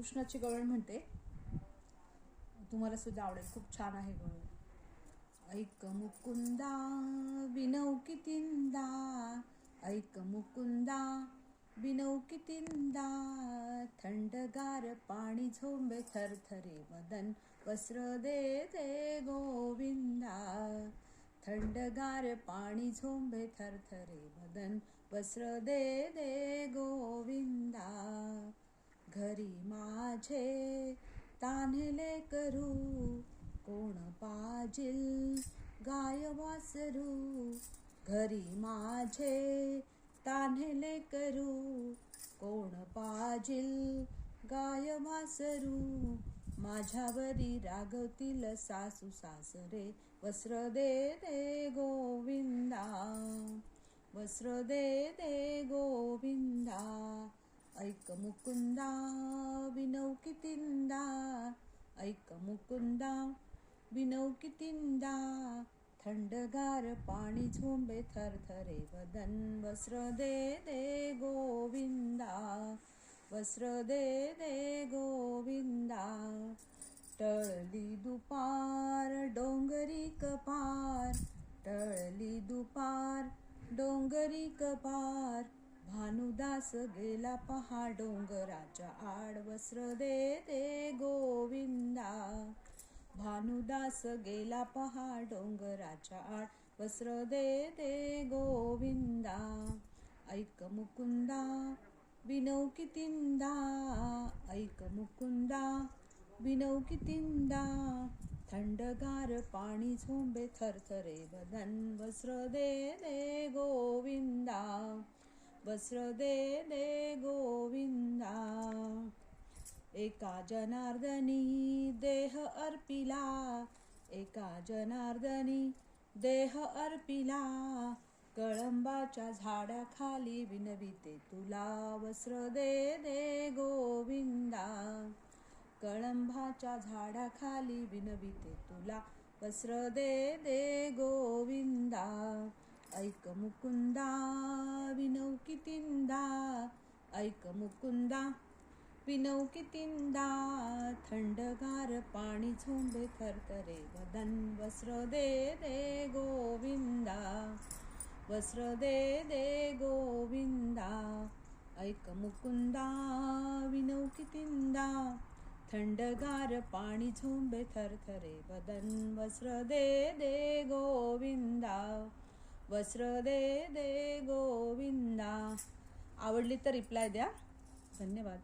कृष्णाची गवळण म्हणते. तुम्हाला सुद्धा आवडेल. खूप छान आहे गवळण. ऐक मुकुंदा विनव कितींदा. ऐक मुकुंदा विनव कितींदा. थंडगार पाणी झोंबे थरथरे मदन. वस्त्र दे दे गोविंदा. थंडगार पाणी झोंबे थरथरे मदन. वस्त्र दे दे गो घरी माझे तान्हले करू कोण पाजिल गाय वासरू? घरी माझे तान्हले करू कोण पाजिल गाय वासरू? माझ्यावरी रागवतील सासू सासरे वस्त्र दे दे गोविंदा वस्त्र दे दे गोविंदा. ऐक मुकुंदा विनव कितींदा? ऐक मुकुंदा विनव कितींदा? थंडगार पाणी झोंबे थरथरे वदन वस्त्र दे दे गोविंदा वस्त्र दे दे गोविंदा. टळली दुपार डोंगरी कपार टळली दुपार डोंगरी कपार. भानुदास गेला पहा डोंगराच्या आड वस्त्र दे गोविंदा. भानुदास गेला पहा डोंगराच्या आड वस्त्र दे गोविंदा. ऐक मुकुंदा विनव कितींदा ऐक मुकुंदा विनव कितींदा थंडगार पाणी झोंबे थरथरे बदन वस्त्र दे दे गोविंदा. वस्त्र दे दे गोविंदा एका जनार्दनी देह अर्पिला एका जनार्दनी देह अर्पिला कळंबाच्या झाडाखाली विनविते तुला वस्त्र दे दे गोविंदा कळंबाच्या झाडाखाली विनविते तुला वस्त्र दे दे गोविंदा ऐक मुकुंदा विनव कितींदा? ऐक मुकुंदा. विनव कितींदा? थंडगार पाणी झोंबे थरथरे. वदन वस्त्र दे दे गोविंदा. वस्त्र दे दे गोविंदा. ऐक मुकुंदा विनव कितींदा? थंडगार पाणी झोंबे थरथरे. वदन वस्त्र दे दे गोविंदा. वस्त्र दे दे गोविंदा. आवडली तर रिप्लाय द्या. धन्यवाद.